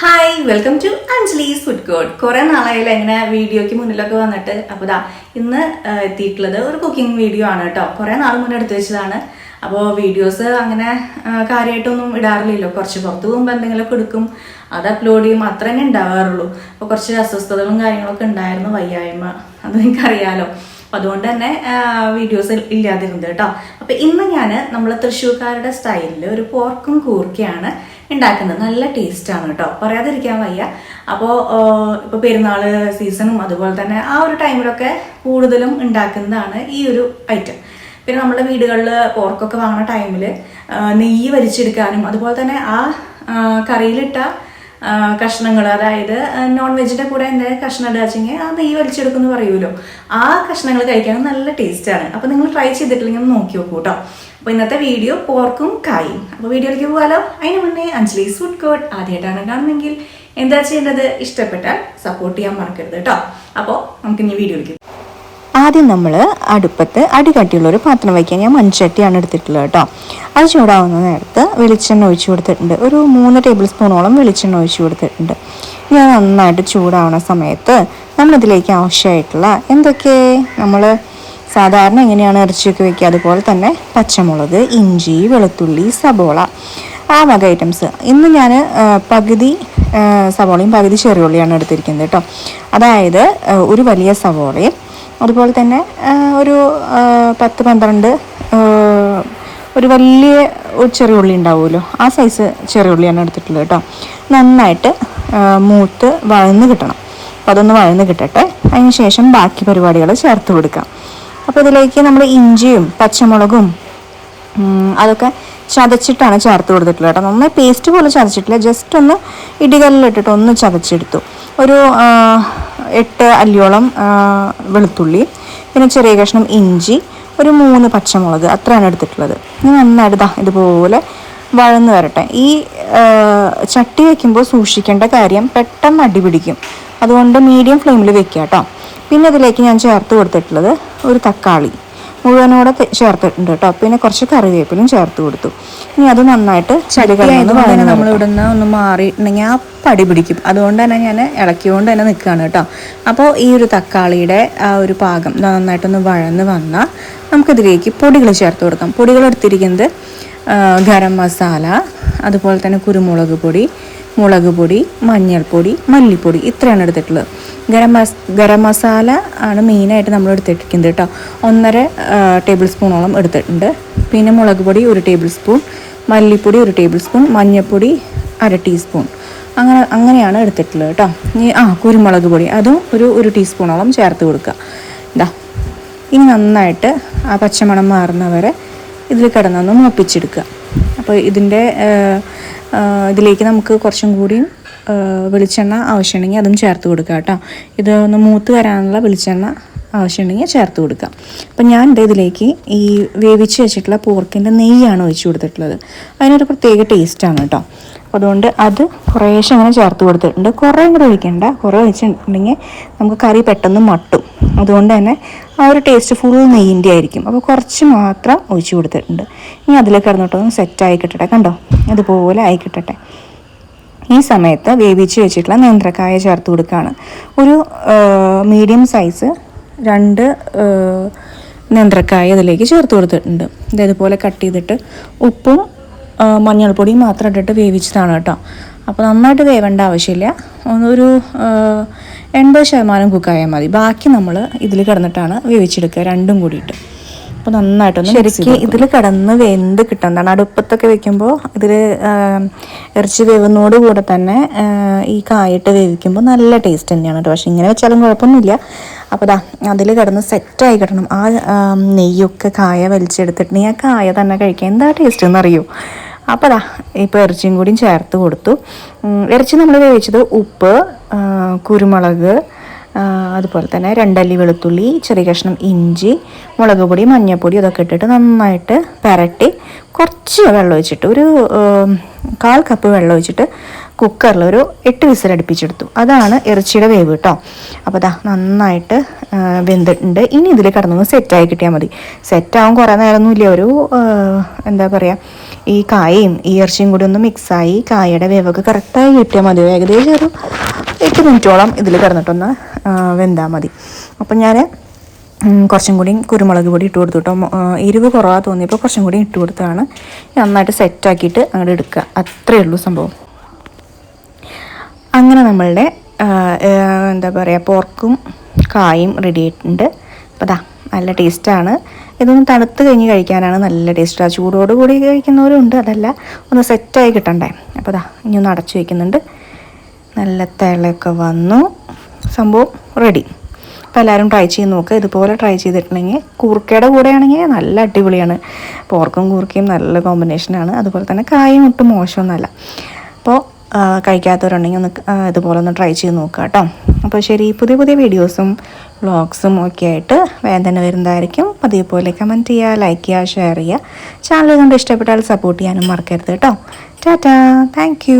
Hi welcome to Anjali's food code കുറെ നാളായില്ല എങ്ങനെ വീഡിയോക്ക് മുന്നിലൊക്കെ വന്നിട്ട്. അപ്പോൾ ഇതാ ഇന്ന് എത്തിയിട്ടുള്ളത് ഒരു കുക്കിംഗ് വീഡിയോ ആണ് കേട്ടോ കുറേ നാൾ മുന്നേ എടുത്തു വെച്ചതാണ്. അപ്പോൾ വീഡിയോസ് അങ്ങനെ കാര്യമായിട്ടൊന്നും ഇടാറില്ലല്ലോ. കുറച്ച് പുറത്ത് പോകുമ്പോൾ എന്തെങ്കിലുമൊക്കെ എടുക്കും. അത് അപ്ലോഡ് ചെയ്യും. അത്ര തന്നെ ഉണ്ടാവാറുള്ളൂ. അപ്പോൾ കുറച്ച് അസ്വസ്ഥതകളും കാര്യങ്ങളൊക്കെ ഉണ്ടായിരുന്നു വയ്യായ്മ. അത് നിങ്ങൾക്കറിയാലോ. അപ്പം അതുകൊണ്ട് തന്നെ വീഡിയോസ് ഇല്ലാതിരുന്നത് കേട്ടോ അപ്പോൾ ഇന്ന് ഞാൻ നമ്മൾ തൃശ്ശൂർക്കാരുടെ സ്റ്റൈലിൽ ഒരു പോർക്കും കൂർക്കയാണ് ഉണ്ടാക്കുന്നത്. നല്ല ടേസ്റ്റ് ആണ് കേട്ടോ. പറയാതിരിക്കാൻ വയ്യ. അപ്പോൾ ഇപ്പോൾ പെരുന്നാൾ സീസണും അതുപോലെ തന്നെ ആ ഒരു ടൈമിലൊക്കെ കൂടുതലും ഉണ്ടാക്കുന്നതാണ് ഈ ഒരു ഐറ്റം. പിന്നെ നമ്മുടെ വീടുകളിൽ പോർക്കൊക്കെ വാങ്ങുന്ന ടൈമിൽ നെയ്യ് വലിച്ചെടുക്കാനും അതുപോലെ തന്നെ ആ, കറിയിലിട്ട കഷ്ണങ്ങൾ അതായത് നോൺ വെജിന്റെ കൂടെ എന്തായാലും കഷ്ണം ഇടാച്ചെങ്കിൽ ആ നെയ്യ് വലിച്ചെടുക്കുന്നു പറയുമല്ലോ ആ കഷ്ണങ്ങൾ കഴിക്കാൻ നല്ല ടേസ്റ്റാണ്. അപ്പോൾ നിങ്ങൾ ട്രൈ ചെയ്തിട്ടില്ലെങ്കിൽ നോക്കി നോക്കൂ കേട്ടോ അപ്പോൾ ഇന്നത്തെ വീഡിയോ പോർക്കും കായും. അപ്പോൾ വീഡിയോയിലേക്ക് പോകാലോ. അതിന് മുന്നേ അഞ്ജലി ഫുഡ് കോട്ട് ആദ്യമായിട്ടാണ് കാണുന്നെങ്കിൽ എന്താ ചെയ്യേണ്ടത്? ഇഷ്ടപ്പെട്ടാൽ സപ്പോർട്ട് ചെയ്യാൻ മറക്കരുത് കേട്ടോ അപ്പോൾ നമുക്ക് ഇനി വീഡിയോയിലേക്ക് ആദ്യം നമ്മൾ അടുപ്പത്ത് അടികട്ടിയുള്ള ഒരു പാത്രം വയ്ക്കാൻ ഞാൻ മൺചട്ടിയാണ് എടുത്തിട്ടുള്ളത് കേട്ടോ. അത് ചൂടാവുന്ന നേരത്ത് വെളിച്ചെണ്ണ ഒഴിച്ചു കൊടുത്തിട്ടുണ്ട്. ഒരു മൂന്ന് ടേബിൾ സ്പൂണോളം വെളിച്ചെണ്ണ ഒഴിച്ചു കൊടുത്തിട്ടുണ്ട്. ഞാൻ നന്നായിട്ട് ചൂടാവുന്ന സമയത്ത് നമ്മളിതിലേക്ക് ആവശ്യമായിട്ടുള്ള എന്തൊക്കെ? നമ്മൾ സാധാരണ എങ്ങനെയാണ് ഇറച്ചിയൊക്കെ വയ്ക്കുക അതുപോലെ തന്നെ പച്ചമുളക് ഇഞ്ചി വെളുത്തുള്ളി സബോള ആ വക ഐറ്റംസ് ഇന്ന് ഞാൻ പകുതി സവോളയും പകുതി ചെറിയുള്ളിയാണ് എടുത്തിരിക്കുന്നത് കേട്ടോ. അതായത് ഒരു വലിയ സവോളയും അതുപോലെ തന്നെ ഒരു പത്ത് പന്ത്രണ്ട് ഒരു വലിയ ചെറിയ ഉള്ളി ഉണ്ടാവുമല്ലോ. ആ സൈസ് ചെറിയ ഉള്ളിയാണ് എടുത്തിട്ടുള്ളത് കേട്ടോ. നന്നായിട്ട് മൂത്ത് വഴന്ന് കിട്ടണം. അപ്പോൾ അതൊന്ന് വഴന്ന് കിട്ടട്ടെ. അതിന് ശേഷം ബാക്കി പരിപാടികൾ ചേർത്ത് കൊടുക്കാം. അപ്പോൾ ഇതിലേക്ക് നമ്മൾ ഇഞ്ചിയും പച്ചമുളകും അതൊക്കെ ചതച്ചിട്ടാണ് ചേർത്ത് കൊടുത്തിട്ടുള്ളത് കേട്ടോ. നന്നായി പേസ്റ്റ് പോലെ ചതച്ചിട്ടില്ല. ജസ്റ്റ് ഒന്ന് ഇടികല്ലിലിട്ടിട്ട് ഒന്ന് ചതച്ചെടുത്തു. ഒരു എട്ട് അല്ലിയോളം വെളുത്തുള്ളി പിന്നെ ചെറിയ കഷ്ണം ഇഞ്ചി ഒരു മൂന്ന് പച്ചമുളക് അത്രയാണ് എടുത്തിട്ടുള്ളത്. ഇനി നന്നായിട്ട് ഇതുപോലെ വഴന്ന് വരട്ടെ. ഈ ചട്ടി വയ്ക്കുമ്പോൾ സൂക്ഷിക്കേണ്ട കാര്യം പെട്ടെന്ന് അടി പിടിക്കും. അതുകൊണ്ട് മീഡിയം ഫ്ലെയിമിൽ വെക്കുക കേട്ടോ. പിന്നെ അതിലേക്ക് ഞാൻ ചേർത്ത് കൊടുത്തിട്ടുള്ളത് ഒരു തക്കാളി. മുഴുവനോടെ ചേർത്തിട്ടുണ്ട് കേട്ടോ പിന്നെ കുറച്ച് കറിവേപ്പിലും ചേർത്ത് കൊടുത്തു. ഇനി അത് നന്നായിട്ട് ചടികളൊന്ന് നമ്മൾ ഇവിടുന്ന് ഒന്ന് മാറിയിട്ടുണ്ടെങ്കിൽ ആ പടി പിടിക്കും. അതുകൊണ്ട് തന്നെ ഞാൻ ഇളക്കിക്കൊണ്ട് തന്നെ നിൽക്കുകയാണ് കേട്ടോ അപ്പോൾ ഈ ഒരു തക്കാളിയുടെ ആ ഒരു പാകം നന്നായിട്ടൊന്ന് വഴന്ന് വന്നാൽ നമുക്കിതിലേക്ക് പൊടികൾ ചേർത്ത് കൊടുക്കാം. പൊടികൾ എടുത്തിരിക്കുന്നത് ഗരം മസാല അതുപോലെ തന്നെ കുരുമുളക് പൊടി മുളക് പൊടി മഞ്ഞൾപ്പൊടി മല്ലിപ്പൊടി ഇത്രയാണ് എടുത്തിട്ടുള്ളത്. ഗരം മസ് ഗരം മസാല ആണ് മെയിനായിട്ട് നമ്മൾ എടുത്തിട്ടിരിക്കുന്നത് കേട്ടോ. ഒന്നര ടേബിൾ സ്പൂണോളം എടുത്തിട്ടുണ്ട്. പിന്നെ മുളക് പൊടി ഒരു ടേബിൾ സ്പൂൺ മല്ലിപ്പൊടി ഒരു ടേബിൾ സ്പൂൺ മഞ്ഞൾപ്പൊടി അര ടീസ്പൂൺ അങ്ങനെ അങ്ങനെയാണ് എടുത്തിട്ടുള്ളത് കേട്ടോ. ഇനി ആ കുരുമുളക് പൊടി അതും ഒരു ഒരു ടീസ്പൂണോളം ചേർത്ത് കൊടുക്കുക. ഇതാ ഇനി നന്നായിട്ട് ആ പച്ചമണം മാറുന്നവരെ ഇതിൽ കിടന്നൊന്ന് മൂപ്പിച്ചെടുക്കുക. അപ്പോൾ ഇതിന്റെ ഇതിലേക്ക് നമുക്ക് കുറച്ചും കൂടിയും വെളിച്ചെണ്ണ ആവശ്യമുണ്ടെങ്കിൽ അതും ചേർത്ത് കൊടുക്കുക കേട്ടോ. ഇത് ഒന്ന് മൂത്ത് വരാനുള്ള വെളിച്ചെണ്ണ ആവശ്യമുണ്ടെങ്കിൽ ചേർത്ത് കൊടുക്കാം അപ്പം ഞാൻ എന്റെ ഇതിലേക്ക് ഈ വേവിച്ച് വെച്ചിട്ടുള്ള പോർക്കിന്റെ നെയ്യാണ് ഒഴിച്ചു കൊടുത്തിട്ടുള്ളത്. അതിനൊരു പ്രത്യേക ടേസ്റ്റാണ് കേട്ടോ. അതുകൊണ്ട് അത് കുറേശ്ശെ അങ്ങനെ ചേർത്ത് കൊടുത്തിട്ടുണ്ട്. കുറേ കൂടെ ഒഴിക്കണ്ട. കുറേ ഒഴിച്ചിട്ടുണ്ടെങ്കിൽ നമുക്ക് കറി പെട്ടെന്ന് മട്ടും. അതുകൊണ്ട് തന്നെ ആ ഒരു ടേസ്റ്റ് ഫുൾ നെയ്യിന്റെ ആയിരിക്കും. അപ്പോൾ കുറച്ച് മാത്രം ഒഴിച്ചു കൊടുത്തിട്ടുണ്ട്. ഇനി അതിലേക്ക് കിടന്നിട്ടൊന്ന് സെറ്റ് ആയി കിട്ടട്ടെ. കണ്ടോ? അതുപോലെ ആയി കിട്ടട്ടെ. ഈ സമയത്ത് വേവിച്ച് വെച്ചിട്ടുള്ള നേന്ത്രക്കായ ചേർത്ത് കൊടുക്കുകയാണ്. ഒരു മീഡിയം സൈസ് രണ്ട് നേന്ത്രക്കായ അതിലേക്ക് ചേർത്ത് കൊടുത്തിട്ടുണ്ട്. ഇതേപോലെ കട്ട് ചെയ്തിട്ട് ഉപ്പും മഞ്ഞൾപ്പൊടിയും മാത്രം ഇട്ടിട്ട് വേവിച്ചതാണ് കേട്ടോ. അപ്പോൾ നന്നായിട്ട് വേവേണ്ട ആവശ്യമില്ല. ഒന്നൊരു ആ, എൺപത് ശതമാനം കുക്കായാൽ മതി. ബാക്കി നമ്മൾ ഇതിൽ കിടന്നിട്ടാണ് വേവിച്ചെടുക്കുക രണ്ടും കൂടിയിട്ട്. അപ്പോൾ നന്നായിട്ടൊന്ന് ശരിക്കും ഇതിൽ കിടന്ന് വെന്ത് കിട്ടുന്നതാണ് അടുപ്പത്തൊക്കെ വെക്കുമ്പോൾ ഇതിൽ ഇറച്ചി വേവുന്നതോട് കൂടെ തന്നെ ഈ കായിട്ട് വേവിക്കുമ്പോൾ നല്ല ടേസ്റ്റ് തന്നെയാണ് കേട്ടോ. പക്ഷെ ഇങ്ങനെ വെച്ചാലും കുഴപ്പമൊന്നുമില്ല. അപ്പോൾ ദാ അതിൽ കിടന്ന് സെറ്റായി കിട്ടണം. ആ നെയ്യൊക്കെ കായ വലിച്ചെടുത്തിട്ടുണ്ടെങ്കിൽ ആ കായ തന്നെ കഴിക്കാൻ എന്താ ടേസ്റ്റ് എന്നറിയോ അപ്പോൾ അതാ ഇപ്പോൾ ഇറച്ചിയും കൂടിയും ചേർത്ത് കൊടുത്തു. ഇറച്ചി നമ്മൾ വേവിച്ചത് ഉപ്പ് കുരുമുളക് അതുപോലെ തന്നെ രണ്ടല്ലി വെളുത്തുള്ളി ചെറിയ കഷ്ണം ഇഞ്ചി മുളക് പൊടി മഞ്ഞൾപ്പൊടി ഇതൊക്കെ ഇട്ടിട്ട് നന്നായിട്ട് പരട്ടി കുറച്ച് വെള്ളം ഒഴിച്ചിട്ട് ഒരു കാൽ കപ്പ് വെള്ളം ഒഴിച്ചിട്ട് കുക്കറിൽ ഒരു എട്ട് വിസിൽ അടുപ്പിച്ചെടുത്തു. അതാണ് ഇറച്ചിയുടെ വേവ് കേട്ടോ അപ്പോൾ ദാ നന്നായിട്ട് വെന്തിട്ടുണ്ട്. ഇനി ഇതിൽ കിടന്നൊന്ന് സെറ്റായി കിട്ടിയാൽ മതി. സെറ്റാവും കുറേ നേരമൊന്നുമില്ല ഒരു എന്താ പറയുക ഈ കായയും ഈ ഇറച്ചിയും കൂടി ഒന്ന് മിക്സായി കായയുടെ വേവൊക്കെ കറക്റ്റായി കിട്ടിയാൽ മതി. ഏകദേശം ഒരു എട്ട് മിനിറ്റോളം ഇതിൽ കിടന്നിട്ടൊന്ന് വെന്താൽ മതി. അപ്പം ഞാൻ കുറച്ചും കൂടി കുരുമുളക് പൊടി ഇട്ട് കൊടുത്തു കേട്ടോ എരിവ് കുറവാ തോന്നിയപ്പോൾ കുറച്ചും കൂടി ഇട്ട് കൊടുത്താണ്. നന്നായിട്ട് സെറ്റാക്കിയിട്ട് അങ്ങോട്ട് എടുക്കുക. അത്രയേ ഉള്ളൂ സംഭവം. അങ്ങനെ നമ്മളുടെ എന്താ പറയുക പോർക്കും കായും റെഡി ആയിട്ടുണ്ട്. അപ്പോൾ അതാ നല്ല ടേസ്റ്റാണ് ഇതൊന്ന് തണുത്ത് കഴിഞ്ഞ് കഴിക്കാനാണ് നല്ല ടേസ്റ്റ് ആ ചൂടോടുകൂടി കഴിക്കുന്നവരും ഉണ്ട് അതല്ല. ഒന്ന് സെറ്റായി കിട്ടണ്ടേ. അപ്പോൾ അതാ ഇനി ഒന്ന് അടച്ചു വയ്ക്കുന്നുണ്ട് നല്ല തിളയൊക്കെ വന്നു. സംഭവം റെഡി അപ്പോൾ എല്ലാവരും ട്രൈ ചെയ്ത് നോക്കുക ഇതുപോലെ ട്രൈ ചെയ്തിട്ടുണ്ടെങ്കിൽ കൂർക്കയുടെ കൂടെയാണെങ്കിൽ നല്ല അടിപൊളിയാണ്. പോർക്കും കൂർക്കയും നല്ല കോമ്പിനേഷനാണ് അതുപോലെ തന്നെ കായും ഒട്ടും മോശമൊന്നുമല്ല. അപ്പോൾ കഴിക്കാത്തവരുണ്ടെങ്കിൽ ഒന്ന് ഇതുപോലെ ഒന്ന് ട്രൈ ചെയ്ത് നോക്കുക കേട്ടോ. അപ്പോൾ ശരി പുതിയ പുതിയ വീഡിയോസും വ്ളോഗ്സും ഒക്കെ ആയിട്ട് വേദന വരുന്നതായിരിക്കും. പതിവ് പോലെ കമന്റ് ചെയ്യുക ലൈക്ക് ചെയ്യുക ഷെയർ ചെയ്യുക. ചാനൽ കണ്ട് ഇഷ്ടപ്പെട്ടാൽ സപ്പോർട്ട് ചെയ്യാനും മറക്കരുത് കേട്ടോ. ടാറ്റാ താങ്ക്